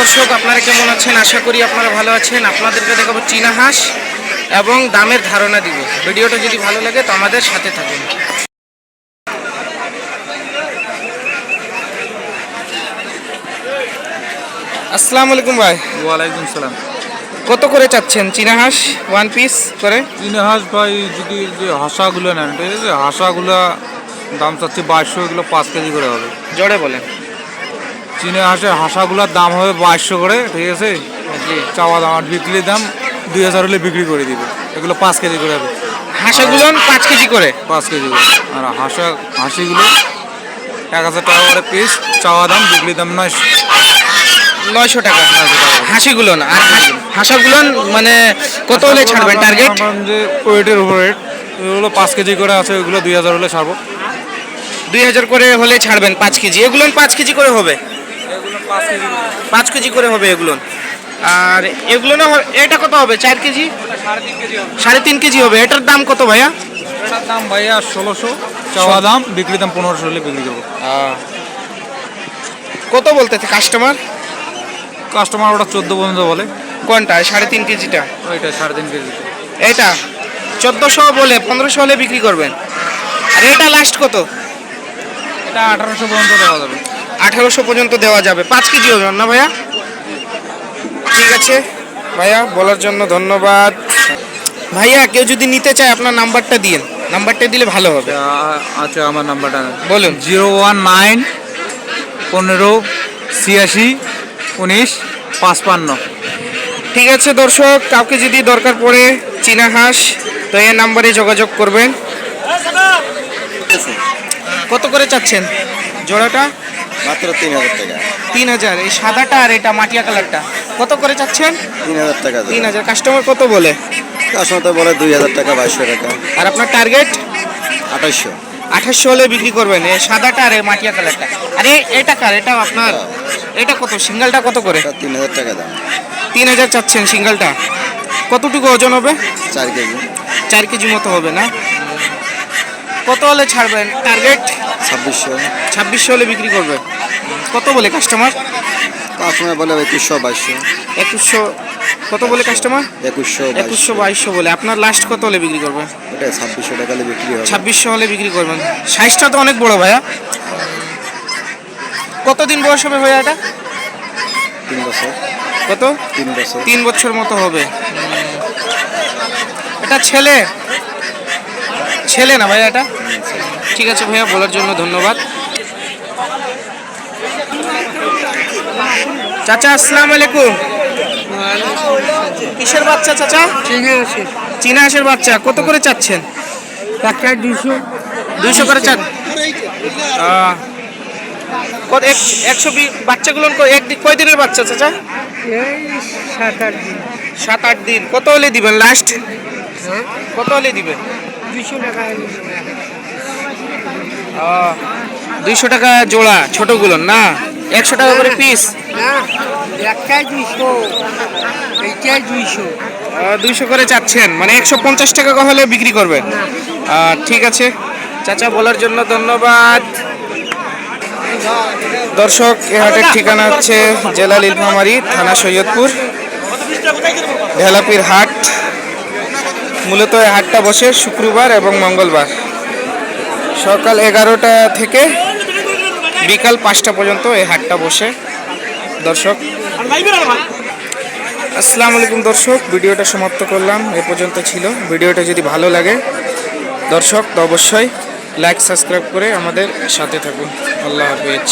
দর্শক, আপনারা কেমন আছেন? আশা করি আপনারা ভালো আছেন। আপনাদেরকে দেখাবো চীনা হাঁস এবং দামের ধারণা দিব। ভিডিওটা যদি ভালো লাগে তো আমাদের সাথে থাকুন। আসসালামু আলাইকুম ভাই। ওয়ালাইকুম সালাম। কত করে চাচ্ছেন? চীনা হাঁস ওয়ান পিস করে? চীনা হাঁস ভাই যদি যে হাঁসাগুলো নেন ঠিক আছে? হাঁসাগুলো দাম চাচ্ছি বাইশশো এগুলো পাঁচ কেজি করে হবে। জোরে বলেন। চীনা হাঁসের হাঁসাগুলোর দাম হবে বাইশশো করে ঠিক আছে? চাওয়া দাম আর বিক্রির দাম দুই হাজার হলে বিক্রি করে দিবে। এগুলো পাঁচ কেজি করে হবে। হাঁসাগুলো পাঁচ কেজি করে? পাঁচ কেজি করে। আর হাঁসা হাঁসিগুলো এক হাজার টাকা করে পিস চাওয়া দাম বিক্রির দাম নয় নয়শো টাকা। হাসিগুলো না আর হাঁস- হাঁসাগুলো মানে কত হলে ছাড়বেন টার্গেট ওয়েটের উপর রেট এগুলো পাঁচ কেজি করে আছে ওইগুলো দুই হাজার হলে ছাড়বো। দুই হাজার করে হলে ছাড়বেন পাঁচ কেজি। এগুলো পাঁচ কেজি করে হবে? পাঁচ কেজি করে। হবে এগুলো। আর এগুলো না এটা কত হবে? চার কেজি? সাড়ে তিন কেজি হবে। এটার দাম কত ভাইয়া? এটার দাম ভাইয়া ষোলোশো। চাওয়া দাম বিক্রি দাম পনেরোশো হলে বিক্রি করব। কত বলতেছে কাস্টমার কাস্টমার ওটা চোদ্দ পর্যন্ত বলে। কোনটা? সাড়ে তিন কেজিটা? ওইটা সাড়ে তিন কেজি। এটা চোদ্দোশো বলে পনেরোশো হলে বিক্রি করবেন। আর এটা লাস্ট কত? এটা আঠারোশো পর্যন্ত দেওয়া যাবে। আঠারোশো পর্যন্ত দেওয়া যাবে। পাঁচ কেজি ওজন না ভাইয়া? ঠিক আছে। ভাইয়া বলার জন্য ধন্যবাদ। ভাইয়া কেউ যদি নিতে চায় আপনার নাম্বারটা দিন। নাম্বারটা দিলে ভালো হবে। আচ্ছা আমার নাম্বারটা। বলুন। জিরো ওয়ান নাইন পনেরো ছিয়াশি উনিশ পাঁচপান্ন। ঠিক আছে দর্শক কাউকে যদি দরকার পড়ে চীনা হাঁস তো এই নাম্বারে যোগাযোগ করবেন। কত করে চাচ্ছেন? জোড়াটা? মাত্র তিন হাজার টাকা। তিন হাজার। এই সাদাটা আর এটা মাটিয়া কালারটা। কত করে চাচ্ছেন? তিন হাজার টাকা তিন হাজার। কাস্টমার কত বলে? কাস্টমার তো বলে দুই হাজার টাকা বাইশশো টাকা। আর আপনার টার্গেট? আঠাইশশো। আঠাশশো হলে বিক্রি করবেন। এই সাদাটা আর এই মাটিয়া কালারটা। আরে এটা কার? এটা আপনার? এটা কত? সিঙ্গেলটা কত করে? তিন হাজার টাকা দাম। তিন হাজার চাচ্ছেন সিঙ্গেলটা। কতটুকু ওজন হবে? চার কেজি। চার কেজি মতো হবে না? কত হলে ছাড়বেন? টার্গেট? ছাব্বিশশো। ছাব্বিশশো হলে বিক্রি করবে। কত বলে কাস্টমার? কাস্টমার বলে একুশশো বাইশশো। একুশশো কত বলে কাস্টমার একুশশো একুশশো বাইশশো বলে। আপনার লাস্ট কত হলে বিক্রি করবেন ওটা ছাব্বিশশো টাকা হলে বিক্রি হবে। ছাব্বিশশো হলে বিক্রি করবেন। সাইজটা তো অনেক বড় ভাইয়া। কতদিন বয়স হবে ভাইয়া এটা? তিন বছর। কত? তিন বছর। তিন বছর মতো হবে। এটা ছেলে? ছেলে না ভাইয়া এটা? ঠিক আছে ভাইয়া বলার জন্য ধন্যবাদ। চাচা আসসালামু আলাইকুম। কিসের বাচ্চা চাচা? চীনা হাঁসের বাচ্চা। কত করে চাচ্ছেন? দুইশো। করে চান এক- একশো বাচ্চাগুলো কয় দিনের বাচ্চা চাচা? সাত আট দিন। কত হলে দিবেন লাস্ট কত হলে দিবেন? দুইশো টাকা জোড়া ছোটগুলো না? একশো টাকা করে পিস একটাই দুইশো এইটাই দুইশো। দুইশো করে চাচ্ছেন মানে একশো পঞ্চাশ টাকা হলে বিক্রি করবেন। ঠিক আছে। চাচা বলার জন্য ধন্যবাদ। দর্শক এ হাটের ঠিকানা হচ্ছে জেলা নীলফামারী থানা সৈয়দপুর ঢেলাপির হাট। মূলত এই হাটটা বসে শুক্রবার এবং মঙ্গলবার। সকাল এগারোটা থেকে বিকাল পাঁচটা পর্যন্ত এই হাটটা বসে। দর্শক। আসসালামু আলাইকুম দর্শক, ভিডিওটা সমাপ্ত করলাম, এ পর্যন্ত ছিল। ভিডিওটা যদি ভালো লাগে দর্শক, তো অবশ্যই লাইক সাবস্ক্রাইব করে আমাদের সাথে থাকুন। আল্লাহ হাফেজ।